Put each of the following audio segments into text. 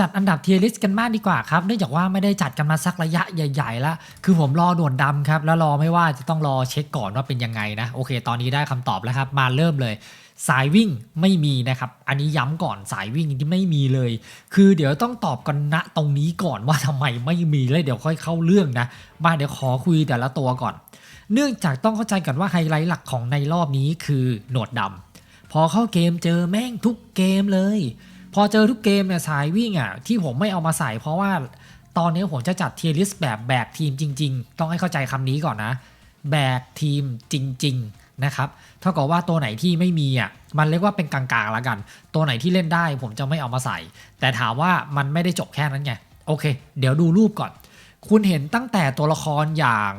จัดอันดับเทียริสกันมากดีกว่าครับ เนื่องจากว่าไม่ได้จัดกันมาสักระยะใหญ่ๆแล้ว คือผมรอด่วนดำครับ แล้วรอไม่ว่าจะต้องรอเช็คก่อนว่าเป็นยังไงนะ โอเค ตอนนี้ได้คำตอบแล้วครับ มาเริ่มเลย สายวิ่งไม่มีนะครับ อันนี้ย้ำก่อนสายวิ่งที่ไม่มีเลย คือเดี๋ยวต้องตอบกันณตรงนี้ก่อนว่าทำไมไม่มีเลยเดี๋ยวค่อยเข้าเรื่องนะ มาเดี๋ยวขอคุยแต่ละตัวก่อน เนื่องจากต้องเข้าใจก่อนว่าไฮไลท์หลักของในรอบนี้คือหนวดดำพอเข้าเกมเจอแม่งทุกเกมเลย พอเจอทุกเกมเนี่ยสายวิ่งอะที่ผมไม่เอามาใส่ เพราะว่าตอนนี้ผมจะจัดเทียริสแบบแบกทีมจริง ๆ ต้องให้เข้าใจคำนี้ก่อนนะ แบกทีมจริง ๆ นะครับ เท่ากับว่าตัวไหนที่ไม่มีอะมันเรียกว่าเป็นกลางๆแล้วกัน ตัวไหนที่เล่นได้ผมจะไม่เอามาใส่ แต่ถามว่ามันไม่ได้จบแค่นั้นไงโอเค เดี๋ยวดูรูปก่อน คุณเห็นตั้งแต่ตัวละครอย่าง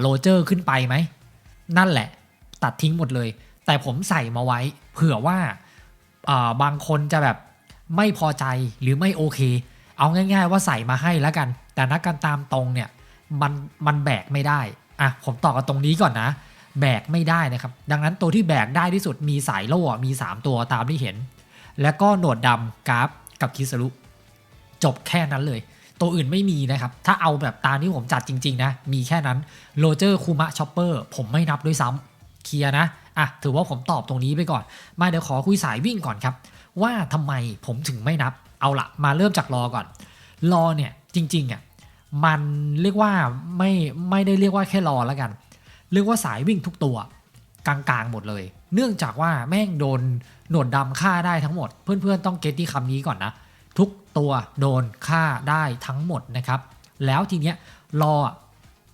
โรเจอร์ขึ้นไปไหม นั่นแหละ ตัดทิ้งหมดเลย แต่ผมใส่มาไว้ เผื่อว่าบางคนจะแบบ ไม่พอใจหรือไม่โอเค เอาง่าย ๆ ว่าใส่มาให้แล้วกัน แต่นักการตามตรงเนี่ยมันมันแบกไม่ได้อะผมต่อกันตรงนี้ก่อนนะ แบกไม่ได้นะครับ ดังนั้นตัวที่แบกได้ที่สุดมีสายโล่มี 3 ตัวตามที่เห็น แล้วก็หนวดดำกราฟกับคิสรุจบแค่นั้นเลย ตัวอื่นไม่มีนะครับ ถ้าเอาแบบตามที่ผมจัดจริง ๆ นะ มีแค่นั้นโรเจอร์คูมะชอปเปอร์ผมไม่นับด้วยซ้ำเคลียร์นะ อะถือว่าผมตอบตรงนี้ไปก่อน มาเดี๋ยวขอคุยสายวิ่งก่อนครับ ว่าทำไมผมถึงไม่นับ เอาละมาเริ่มจากรอก่อน รอเนี่ยจริงๆอะมันเรียกว่าไม่ไม่ได้เรียกว่าแค่รอแล้วกัน เรียกว่าสายวิ่งทุกตัวกลางๆหมดเลย เนื่องจากว่าแม่งโดนหนวดดำฆ่าได้ทั้งหมด เพื่อนๆต้องเก็ตที่คำนี้ก่อนนะ ทุกตัวโดนฆ่าได้ทั้งหมดนะครับ แล้วทีเนี้ยรอ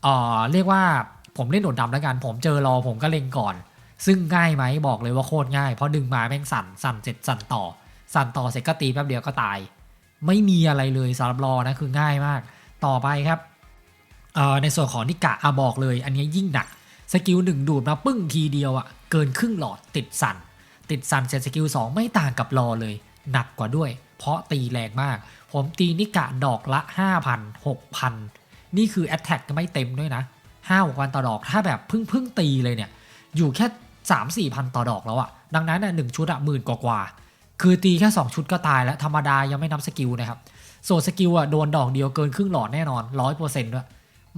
เอ่อเรียกว่าผมเล่นหนวดดำแล้วกัน ผมเจอรอผมก็เล็งก่อน ซึ่งง่ายไหมบอกเลยว่าโคตรง่าย เพราะดึงมาแม่งสั่นสั่นเสร็จสั่นต่อ สั่นต่อเสร็จก็ตีแป๊บเดียวก็ตาย ไม่มีอะไรเลยสำหรับรอนะคือง่ายมาก ต่อไปครับในส่วนของนิกะอะบอกเลย อันนี้ยิ่งหนักสกิลหนึ่งดูดมาปึ้งทีเดียวอะ่ะเกินครึ่งหลอดติดสั่นติดสั่นเสร็จสกิล2ไม่ต่างกับรอเลย หนักกว่าด้วย เพราะตีแรงมาก ผมตีนิกะดอกละ 5,000 6,000 นี่คือแอตแทกไม่เต็มด้วยนะ5 6พันต่อดอกถ้าแบบพึ่งพึ่งตีเลยเนี่ย อยู่แค่3 4พันต่อดอกแล้วอะดังนั้นน่ะหนึ่งชุดอะหมื่นกว่าคือตีแค่ 2 ชุดก็ตายแล้ว ธรรมดายังไม่นับสกิลนะครับส่วนสกิลอะโดนดอกเดียวเกินครึ่งหลอดแน่นอน100%ด้วย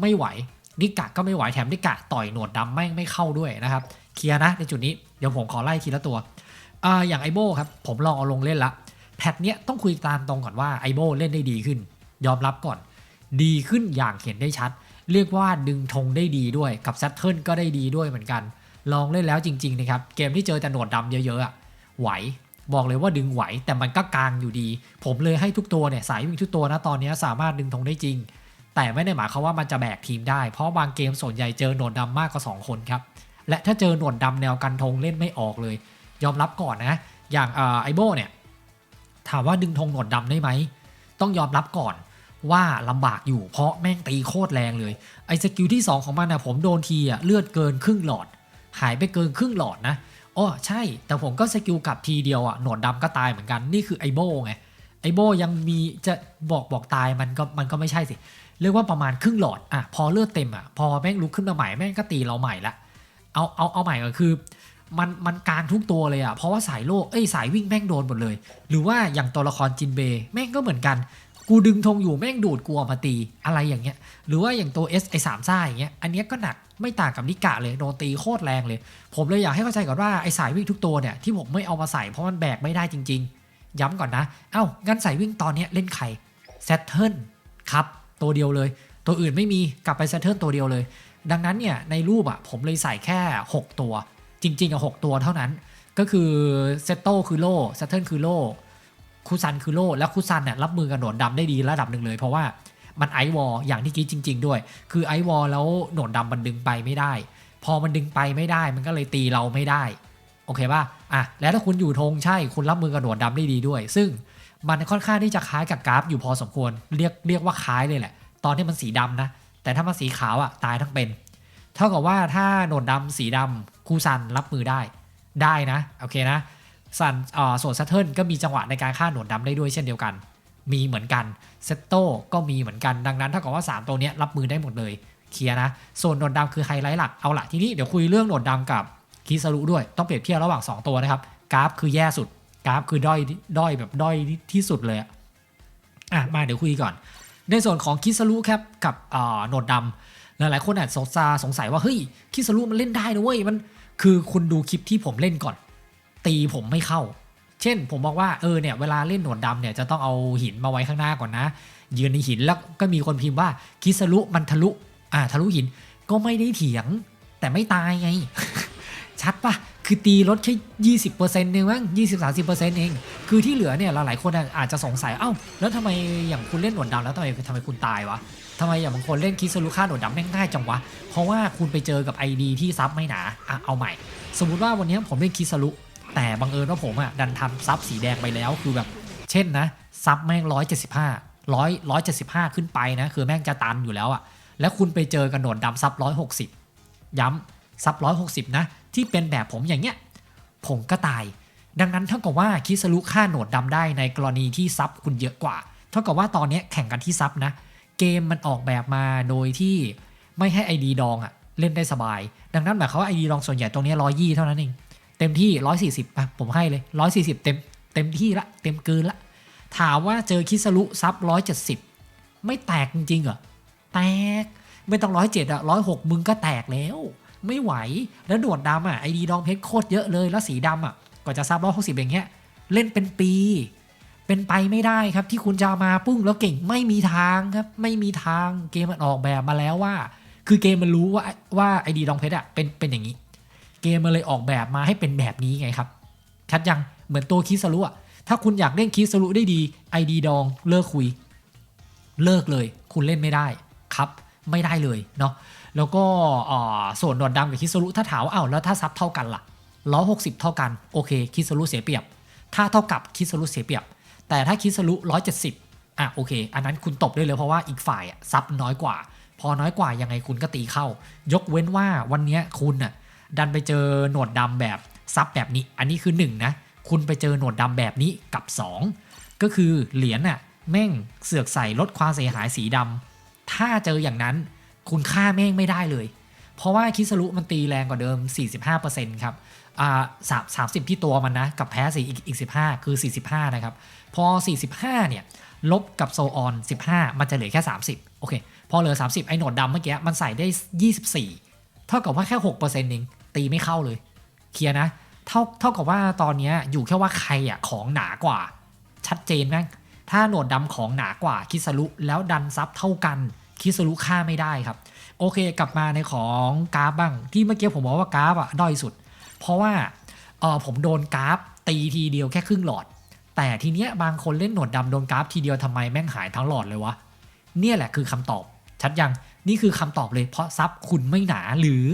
ไม่ไหวนิกะก็ไม่ไหวแถมนิกะต่อยหนวดดำไม่ไม่เข้าด้วยนะครับเคลียร์นะในจุดนี้เดี๋ยวผมขอไล่ทีละตัวอ่าอย่างไอโบครับผมลองเอาลงเล่นละแพทเนี้ยต้องคุยตามตรงก่อนว่าไอโบเล่นได้ดีขึ้น ยอมรับก่อน ดีขึ้นอย่างเห็นได้ชัด เรียกว่าดึงธงได้ดีด้วยกับแซตเทิลก็ได้ดีด้วยเหมือนกัน ลองเล่นแล้วจริงๆนะครับเกมที่เจอแต่หนวดดำเยอะๆอะไหวบอกเลยว่าดึงไหวแต่มันก็กลางอยู่ดี ผมเลยให้ทุกตัวเนี่ยสายวิ่งทุกตัวนะตอนนี้สามารถดึงธงได้จริง แต่ไม่ได้หมายความว่ามันจะแบกทีมได้ เพราะบางเกมส่วนใหญ่เจอหนวดดำมากกว่า 2 คนครับและถ้าเจอหนวดดำแนวกันธงเล่นไม่ออกเลย ยอมรับก่อนนะ อย่างไอโบเนี่ยถามว่าดึงธงหนวดดำได้ไหมต้องยอมรับก่อนว่าลำบากอยู่เพราะแม่งตีโคตรแรงเลยไอสกิลที่ 2 ของมันนะผมโดนทีอะเลือดเกินครึ่งหลอด หายไปเกินครึ่งหลอดนะอ๋อใช่ แต่ผมก็สกิลกลับทีเดียวอะหนวดดาก็ตายเหมือนกัน นี่คือไอโบไง ไอโบยังมีจะบอกบอกตายมันก็มันก็ไม่ใช่สิ เรียกว่าประมาณครึ่งหลอดอะพอเลือดเต็มอะพอแม่งลุกขึ้นมาใหม่แม่งก็ตีเราใหม่ละ เอาเอาเอาใหม่ก็คือ มันมันการทุกตัวเลยอะเพราะว่าสายโลกเอ้ยสายวิ่งแม่งโดนหมดเลย หรือว่าอย่างตัวละครจินเบแม่งก็เหมือนกัน กูดึงธงอยู่แม่งดูดกลัวมาตีอะไรอย่างเงี้ย หรือว่าอย่างตัว S ไอสามซ่าอย่างเงี้ย อันเนี้ยก็หนัก ไม่ต่างกับนิกะเลยโดนตีโคตรแรงเลย ผมเลยอยากให้เข้าใจก่อนว่าไอสายวิ่งทุกตัวเนี่ยที่ผมไม่เอามาใส่เพราะมันแบกไม่ได้จริง ๆ ย้ำก่อนนะ เอ้างั้นสายวิ่งตอนนี้เล่นใครเซตเทิลครับตัวเดียวเลย ตัวอื่นไม่มีกลับไปเซตเทิลตัวเดียวเลย ดังนั้นเนี่ยในรูปอะผมเลยใส่แค่ 6 ตัว จริงๆอะ6ตัวเท่านั้น ก็คือเซตโตคือโล่เซตเทิลคือโล่คูซันคือโล่แล้วคูซันเนี่ยรับมือกับหนวดดาได้ดีระดับหนึ่งเลยเพราะว่า มันไอวอลอย่างที่คิดจริง ๆ ด้วย คือไอวอลแล้วหนวดดามันดึงไปไม่ได้ พอมันดึงไปไม่ได้ มันก็เลยตีเราไม่ได้ โอเคป่ะอะแล้วถ้าคุณอยู่ธงใช่คุณรับมือกับหนวดดาได้ดีด้วย ซึ่งมันค่อนข้างที่จะคล้ายกับกราฟอยู่พอสมควรเรียกเรียกว่าคล้ายเลยแหละ ตอนที่มันสีดำนะ แต่ถ้ามันสีขาวอะตายทั้งเป็น เท่ากับว่าถ้าโหนดดำสีดำคูซันรับมือได้ได้นะโอเคนะซันอ่าส่วนซัตเทิลก็มีจังหวะในการฆ่าหนวดดำได้ด้วยเช่นเดียวกัน มีเหมือนกันเซตโต้ก็มีเหมือนกันดังนั้นเท่ากับว่า 3 ตัวนี้รับมือได้หมดเลยเคลียร์นะส่วนโหนดดำคือไฮไลท์หลักเอาละทีนี้เดี๋ยวคุยเรื่องโหนดดำกับคิซารุด้วยต้องเปรียบเทียบระหว่าง 2 ตัวนะครับกราฟคือแย่สุดกราฟคือด้อยด้อยแบบด้อยที่สุดเลยอะมาเดี๋ยวคุยก่อน ในส่วนของคิสรุครับกับอ่าโหนดดำหลายๆคนอาจสงสาสงสัยว่าเฮ้ยคิสรุมันเล่นได้นะเว้ยมันคือคุณดูคลิปที่ผมเล่นก่อน ตีผมไม่เข้า ช่น ผมบอกว่าเออเนี่ยเวลาเล่นหนวดดำเนี่ยจะต้องเอาหินมาไว้ข้างหน้าก่อนนะ ยืนในหินแล้วก็มีคนพิมพ์ว่าคิสรุมันทะลุอ่าทะลุหินก็ไม่ได้เถียง แต่ไม่ตายไง ชัดปะคือตีลดแค่ยี่สิบเปอร์เซ็นต์เองมั้งยี่สิบสามสิบเปอร์เซ็นต์เอง คือที่เหลือเนี่ยหลายๆคนอาจจะสงสัย เอ้า แล้วทำไมอย่างคุณเล่นหนวดดำแล้วทำไมทำไมคุณตายวะทำไมอย่างบางคนเล่นคิสรุค่าหนวดดำแม่งง่ายจังวะ เพราะว่าคุณไปเจอกับ ID ที่ซับไม่หนาอะเอาใหม่ สมมติว่าวันนี้ผมเล่นคิสรุ แต่บังเอิญว่าผมอะดันทำซับสีแดงไปแล้วคือแบบ เช่นนะซับแม่งร้อยเจ็ดสิบห้าร้อยร้อยเจ็ดสิบห้าขึ้นไปนะคือแม่งจะตันอยู่แล้วอะแล้วคุณไปเจอกับหนดดำซับร้อยหกสิบย้ำซับร้อยหกสิบนะที่เป็นแบบผมอย่างเงี้ยผมก็ตาย ดังนั้นเท่ากับว่าคิสรุฆ่าโหนดดำได้ในกรณีที่ซับคุณเยอะกว่า เท่ากับว่าตอนนี้แข่งกันที่ซับนะ เกมมันออกแบบมาโดยที่ไม่ให้ ID ดองอะเล่นได้สบาย ดังนั้นหมายความว่า ID ดองส่วนใหญ่ตรงนี้ร้อยยี่เท่านั้นเอง เต็มที่ 140ป่ะผมให้เลย 140 เต็มเต็มที่ละเต็มเกินละ ถามว่าเจอคิสรุซับ 170 ไม่แตกจริงๆเหรอ แตก ไม่ต้องร้อยเจ็ดอะร้อยหกมึงก็แตกแล้ว ไม่ไหว แล้วหนวดดำอะไอดีดองเพชรโคตรเยอะเลย แล้วสีดำอะกว่าจะซับร้อยหกสิบอย่างเงี้ย เล่นเป็นปี เป็นไปไม่ได้ครับที่คุณจะมาปุ้งแล้วเก่งไม่มีทางครับไม่มีทางเกมมันออกแบบมาแล้วว่า คือเกมมันรู้ว่าว่าไอดีดองเพชรอะเป็นเป็นอย่างนี้ เกมมันเลยออกแบบมาให้เป็นแบบนี้ไงครับ ชัดยังเหมือนตัวคิสรุอะถ้าคุณอยากเล่นคิสรุได้ดีไอดีดองเลิกคุย เลิกเลย คุณเล่นไม่ได้ครับ ไม่ได้เลยเนาะแล้วก็ส่วนหนวดดำกับคิสรุถ้าถามว่าอ้าวแล้วถ้าซับเท่ากันล่ะร้อยหกสิบเท่ากันโอเคคิสรุเสียเปรียบ ถ้าเท่ากับคิสรุเสียเปรียบ แต่ถ้าคิสรุร้อยเจ็ดสิบอะโอเค อันนั้นคุณตบได้เลยเพราะว่าอีกฝ่ายอะซับน้อยกว่า พอน้อยกว่ายังไงคุณก็ตีเข้า ยกเว้นว่าวันนี้คุณน่ะ ดันไปเจอหนวดดำแบบซับแบบนี้ อันนี้คือหนึ่งนะ คุณไปเจอหนวดดำแบบนี้กับสองก็คือเหรียญน่ะแม่งเสือกใส่ลดความเสียหายสีดำถ้าเจออย่างนั้น คุณฆ่าแม่งไม่ได้เลย เพราะว่าคิสรุมันตีแรงกว่าเดิม 45%ครับอ่าสามสามสิบที่ตัวมันนะ กับแพ้สีอีกอีก15คือ 45 นะครับ พอ 45 เนี่ย ลบกับโซออน 15 มันจะเหลือแค่ 30 โอเค พอเหลือ 30 ไอ้หนวดดำเมื่อกี้ มันใส่ได้ 24 เท่ากับว่าแค่6%เองตีไม่เข้าเลย เคลียร์นะ เท่าเท่ากับว่าตอนนี้อยู่แค่ว่าใครอะของหนากว่า ชัดเจนไหมถ้าหนวดดำของหนากว่าคิสรุแล้วดันซับเท่ากันคิสรุฆ่าไม่ได้ครับ โอเคกลับมาในของกราฟบ้าง ที่เมื่อกี้ผมบอกว่ากราฟอะด้อยสุด เพราะว่าเออผมโดนกราฟตีทีเดียวแค่ครึ่งหลอด แต่ทีเนี้ยบางคนเล่นหนวดดำโดนกราฟทีเดียวทำไมแม่งหายทั้งหลอดเลยวะเนี่ยแหละคือคำตอบชัดยัง นี่คือคำตอบเลย เพราะซับคุณไม่หนาหรือ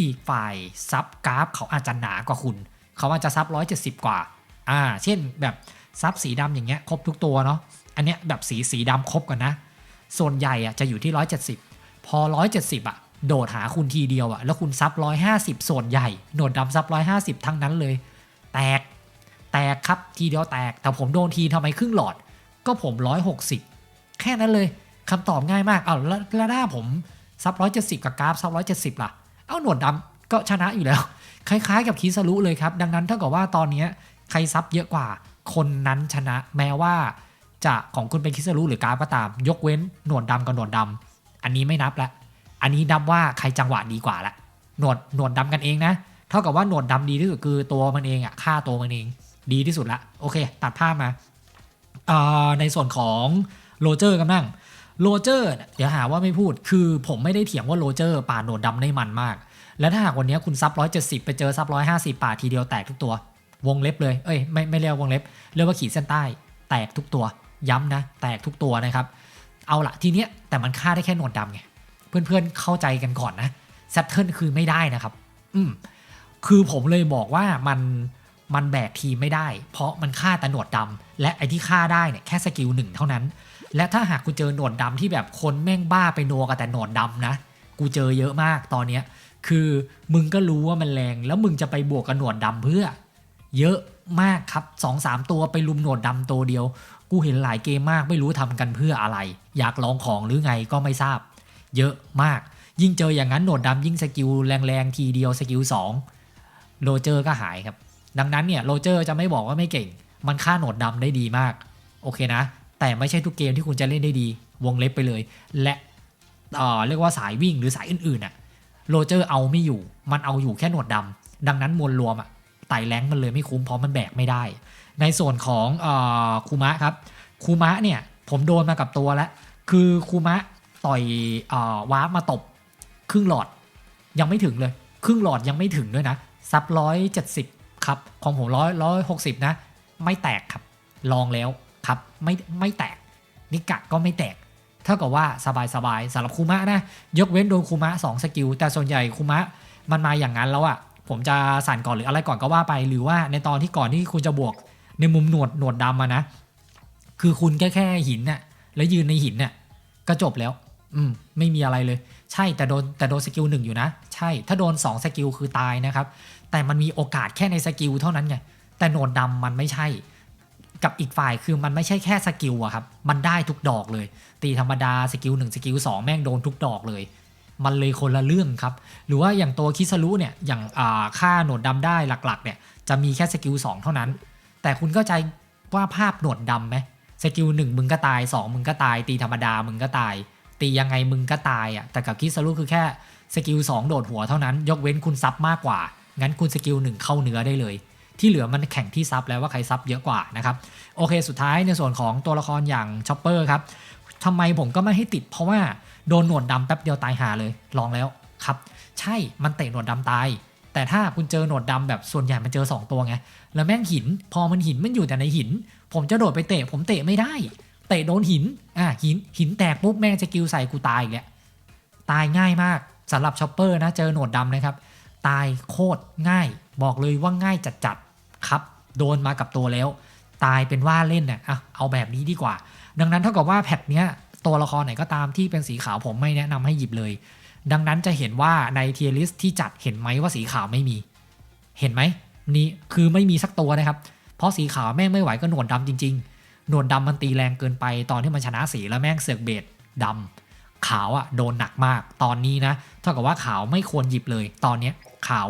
อีกฝ่ายซับกราฟเขาอาจจะหนากว่าคุณ เขาอาจจะซับร้อยเจ็ดสิบกว่า อ่า เช่นแบบซับสีดำอย่างเงี้ยครบทุกตัวเนาะ อันเนี้ยแบบสีสีดำครบกันนะ ส่วนใหญ่อะจะอยู่ที่170พอ170อะโดดหาคุณทีเดียวอะแล้วคุณซับ150ส่วนใหญ่โดดดำซับ150ทั้งนั้นเลย แตก แตกครับทีเดียวแตก แต่ผมโดนทีทำไมครึ่งหลอด ก็ผม160แค่นั้นเลย คำตอบง่ายมากเอาแล้วแล้วถ้าผมซับ170กับกราฟซับ170ล่ะ เอาหนวดดำก็ชนะอยู่แล้ว คล้ายๆ กับคีสรุเลยครับ ดังนั้นเท่ากับว่าตอนนี้ใครซับเยอะกว่า คนนั้นชนะ แม้ว่า จะของคุณเป็นคิสรุหรือกราฟก็ตาม ยกเว้นหนวดดำกับหนวดดำอันนี้ไม่นับละ อันนี้นับว่าใครจังหวะดีกว่าละหนวดหนวดดำกันเองนะ เท่ากับว่าหนวดดำดีที่สุดคือตัวมันเองอะค่าตัวมันเอง ดีที่สุดละโอเค ตัดภาพมาในส่วนของโรเจอร์กำลัง โรเจอร์เดี๋ยวหาว่าไม่พูดคือผมไม่ได้เถียงว่าโรเจอร์ป่าดหนดดำได้มันมาก และถ้าหากวันนี้คุณซับ170ไปเจอซับ150ป่าทีเดียวแตกทุกตัว วงเล็บเลยเอ้ยไม่ไม่เรียกวงเล็บเรียกว่าขีดเส้นใต้ แตกทุกตัวย้ำนะ แตกทุกตัวนะครับ เอาละทีเนี้ยแต่มันฆ่าได้แค่หนวดดำไงเพื่อนๆเข้าใจกันก่อนนะแซตเทิลคือไม่ได้นะครับ อืมคือผมเลยบอกว่ามันมันแบกทีมไม่ได้ เพราะมันฆ่าแต่หนวดดำและไอที่ฆ่าได้เนี่ยแค่สกิลหนึ่งเท่านั้น และถ้าหากกูเจอหนวดดำที่แบบคนแม่งบ้าไปนัวกับแต่หนวดดำนะ กูเจอเยอะมากตอนเนี้ยคือมึงก็รู้ว่ามันแรง แล้วมึงจะไปบวกกับหนวดดำเพื่อ เยอะมากครับสองสามตัวไปลุมหนวดดำตัวเดียว กูเห็นหลายเกมมากไม่รู้ทำกันเพื่ออะไร อยากลองของหรือไงก็ไม่ทราบ เยอะมาก ยิ่งเจออย่างนั้นหนวดดำยิ่งสกิลแรงๆทีเดียวสกิล2โรเจอร์ก็หายครับ ดังนั้นเนี่ยโรเจอร์จะไม่บอกว่าไม่เก่ง มันฆ่าหนวดดำได้ดีมากโอเคนะ แต่ไม่ใช่ทุกเกมที่คุณจะเล่นได้ดี วงเล็บไปเลย และเอ่อเรียกว่าสายวิ่งหรือสายอื่นๆอะโรเจอร์เอาไม่อยู่ มันเอาอยู่แค่หนวดดำ ดังนั้นมวลรวมอะไต่แรงมันเลยไม่คุ้มเพราะมันแบกไม่ได้ ในส่วนของเอ่อคูมะครับคูมะเนี่ยผมโดนมากับตัวแล้ว คือคูมะต่อยเออวามาตบ ครึ่งหลอดยังไม่ถึงเลย ครึ่งหลอดยังไม่ถึงด้วยนะ ซับร้อยเจ็ดสิบครับ ของผมร้อยร้อยหกสิบนะ ไม่แตกครับ ลองแล้ว ไม่ไม่แตก นิกะก็ไม่แตก เท่ากับว่าสบายสบายๆสำหรับคูมะนะ ยกเว้นโดนคูมะสองสกิล แต่ส่วนใหญ่คูมะมันมาอย่างนั้นแล้วอะผมจะสั่นก่อนหรืออะไรก่อนก็ว่าไป หรือว่าในตอนที่ก่อนที่คุณจะบวกในมุมหนวดหนวดดำมานะ คือคุณแค่แค่หินน่ะแล้วยืนในหินน่ะก็จบแล้ว อืม ไม่มีอะไรเลย ใช่แต่โดนแต่โดนสกิลหนึ่งอยู่นะ ใช่ ถ้าโดน2สกิลคือตายนะครับ แต่มันมีโอกาสแค่ในสกิลเท่านั้นไง แต่โหนดดำมันไม่ใช่ กับอีกฝ่ายคือมันไม่ใช่แค่สกิลอะครับ มันได้ทุกดอกเลย ตีธรรมดาสกิลหนึ่งสกิลสองแม่งโดนทุกดอกเลย มันเลยคนละเรื่องครับ หรือว่าอย่างตัวคิสรุเนี่ยอย่างอ่าค่าหนวดดำได้หลักๆเนี่ยจะมีแค่สกิลสองเท่านั้น แต่คุณเข้าใจว่าภาพหนวดดำไหมสกิลหนึ่งมึงก็ตายสองมึงก็ตาย ตีธรรมดามึงก็ตาย ตียังไงมึงก็ตายอะแต่กับคิสรุคือแค่สกิล2โดดหัวเท่านั้น ยกเว้นคุณซับมากกว่า งั้นคุณสกิล1เข้าเนื้อได้เลย ที่เหลือมันแข่งที่ซับแล้วว่าใครซับเยอะกว่านะครับโอเค สุดท้ายในส่วนของตัวละครอย่างช็อปเปอร์ครับทำไมผมก็ไม่ให้ติดเพราะว่าโดนหนวดดำแป๊บเดียวตายหาเลยลองแล้วครับ ใช่มันเตะหนวดดำตาย แต่ถ้าคุณเจอหนวดดำแบบส่วนใหญ่มันเจอ 2 ตัวไงแล้วแม่งหิน พอมันหินมันอยู่แต่ในหิน ผมจะโดดไปเตะผมเตะไม่ได้ เตะโดนหินอะหินหินแตกปุ๊บแม่งจะกิลใส่กูตายอีกแล้วตายง่ายมากสำหรับช็อปเปอร์นะเจอหนวดดำนะครับตายโคตรง่าย บอกเลยว่าง่ายจัดๆ ครับโดนมากับตัวแล้ว ตายเป็นว่าเล่นเน่ะอะเอาแบบนี้ดีกว่า ดังนั้นเท่ากับว่าแพทเนี้ยตัวละครไหนก็ตามที่เป็นสีขาวผมไม่แนะนำให้หยิบเลย ดังนั้นจะเห็นว่าในเทียริสที่จัดเห็นไหมว่าสีขาวไม่มี เห็นไหมนี่คือไม่มีสักตัวนะครับ เพราะสีขาวแม่งไม่ไหวก็หนวดดำจริง ๆ หนวดดำมันตีแรงเกินไป ตอนที่มันชนะสีแล้วแม่งเสือกเบดดำขาวอะโดนหนักมาก ตอนนี้นะเท่ากับว่าขาวไม่ควรหยิบเลย ตอนเนี้ยขาว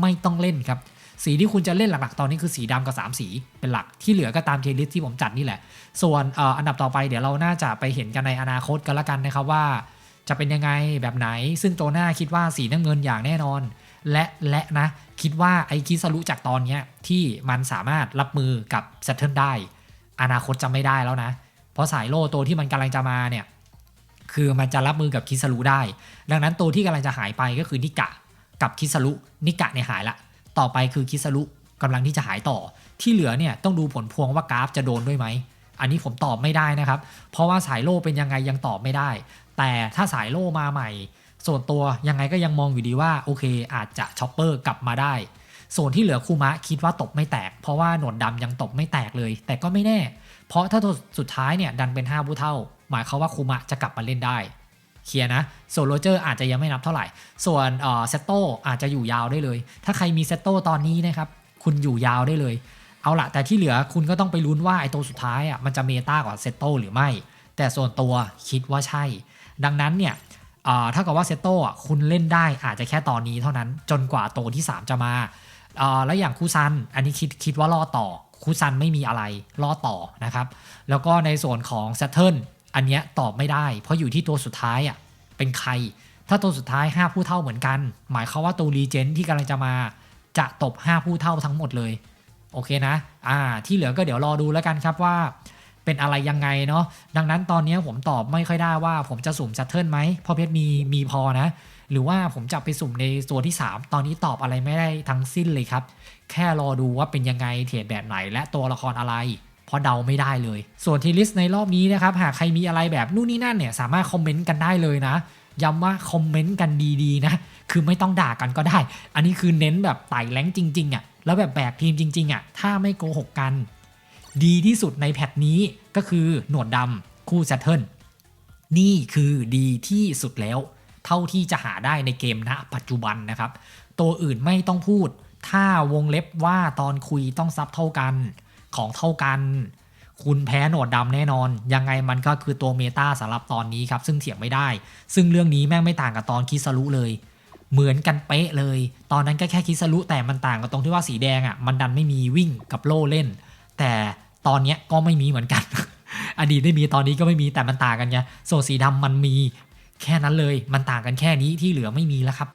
ไม่ต้องเล่นครับ สีที่คุณจะเล่นหลักๆ ตอนนี้คือสีดำกับ 3 สีเป็นหลักที่เหลือก็ตามเทลิสที่ผมจัดนี่แหละ ส่วนอันดับต่อไปเดี๋ยวเราน่าจะไปเห็นกันในอนาคตกันละกันนะครับว่า จะเป็นยังไงแบบไหน ซึ่งโจหน้าคิดว่าสีน้ำเงินอย่างแน่นอน และและนะคิดว่าไอ้คิสรุจากตอนนี้ที่มันสามารถรับมือกับเซตเทิลได้ อนาคตจะไม่ได้แล้วนะ เพราะสายโล่ตัวที่มันกำลังจะมาเนี่ยคือมันจะรับมือกับคิสรุได้ ดังนั้นตัวที่กำลังจะหายไปก็คือนิกะกับคิสรุนิกะเนี่ยหายละ ต่อไปคือคิสรุกำลังที่จะหายต่อ ที่เหลือเนี่ยต้องดูผลพวงว่ากราฟจะโดนด้วยไหม อันนี้ผมตอบไม่ได้นะครับ เพราะว่าสายโล่เป็นยังไงยังตอบไม่ได้ แต่ถ้าสายโล่มาใหม่ ส่วนตัวยังไงก็ยังมองอยู่ดีว่าโอเค อาจจะช็อปเปอร์กลับมาได้ ส่วนที่เหลือคูมะคิดว่าตบไม่แตก เพราะว่าหนวดดำยังตบไม่แตกเลย แต่ก็ไม่แน่ เพราะถ้าสุดท้ายเนี่ยดันเป็น5ผู้เท่า หมายควาว่าคูมะจะกลับมาเล่นได้ เคลียร์นะส่วนโรเจอร์อาจจะยังไม่นับเท่าไหร่ ส่วนเซตโตอาจจะอยู่ยาวได้เลย ถ้าใครมีเซตโตตอนนี้นะครับ คุณอยู่ยาวได้เลย เอาละแต่ที่เหลือคุณก็ต้องไปลุ้นว่าไอ้ตัวสุดท้ายอะมันจะเมตากว่าเซตโตหรือไม่ แต่ส่วนตัวคิดว่าใช่ ดังนั้นเนี่ยถ้ากับว่าเซตโตอะคุณเล่นได้อาจจะแค่ตอนนี้เท่านั้นจนกว่าโตที่ 3 จะมาแล้วอย่างคูซัน อันนี้คิดคิดว่ารอต่อคูซันไม่มีอะไรรอต่อนะครับ แล้วก็ในส่วนของเซตเทิล อันเนี้ยตอบไม่ได้ เพราะอยู่ที่ตัวสุดท้ายอะเป็นใคร ถ้าตัวสุดท้าย 5 ผู้เท่าเหมือนกัน หมายความว่าตัวรีเจนที่กำลังจะมาจะตบ 5 ผู้เท่าทั้งหมดเลยโอเคนะอ่าที่เหลือก็เดี๋ยวรอดูแล้วกันครับว่า เป็นอะไรยังไงเนาะดังนั้นตอนนี้ผมตอบไม่ค่อยได้ว่าผมจะสุ่มซัตเทิลไหมเพราะเพชรมีมีพอนะ หรือว่าผมจะไปสุ่มในตัวที่ 3 ตอนนี้ตอบอะไรไม่ได้ทั้งสิ้นเลยครับ แค่รอดูว่าเป็นยังไงเทรดแบบไหนและตัวละครอะไร เพราะเดาไม่ได้เลย ส่วนทีลิสต์ในรอบนี้นะครับหากใครมีอะไรแบบนู่นนี่นั่นเนี่ยสามารถคอมเมนต์กันได้เลยนะย้ำว่าคอมเมนต์กันดีๆนะคือไม่ต้องด่ากันก็ได้ อันนี้คือเน้นแบบไต่แรงจริงๆอะ่ะแล้วแบบแบกทีมจริงๆอะ่ะถ้าไม่โกหกกัน ดีที่สุดในแพทนี้ก็คือหนวดดำคู่แซตเทิลนี่คือดีที่สุดแล้ว เท่าที่จะหาได้ในเกมณปัจจุบันนะครับ ตัวอื่นไม่ต้องพูด ถ้าวงเล็บว่าตอนคุยต้องซับเท่ากัน ของเท่ากัน คุณแพ้หนวดดำแน่นอน ยังไงมันก็คือตัวเมตาสำหรับตอนนี้ครับ ซึ่งเถียงไม่ได้ ซึ่งเรื่องนี้แม่งไม่ต่างกับตอนคิสรุเลย เหมือนกันเป๊ะเลย ตอนนั้นก็แค่คิสรุแต่มันต่างกับตรงที่ว่าสีแดงอะมันดันไม่มีวิ่งกับโล่เล่น แต่ตอนเนี้ยก็ไม่มีเหมือนกัน อดีตไม่มีตอนนี้ก็ไม่มีแต่มันต่างกันไงโซนสีดำมันมีแค่นั้นเลย มันต่างกันแค่นี้ที่เหลือไม่มีแล้วครับ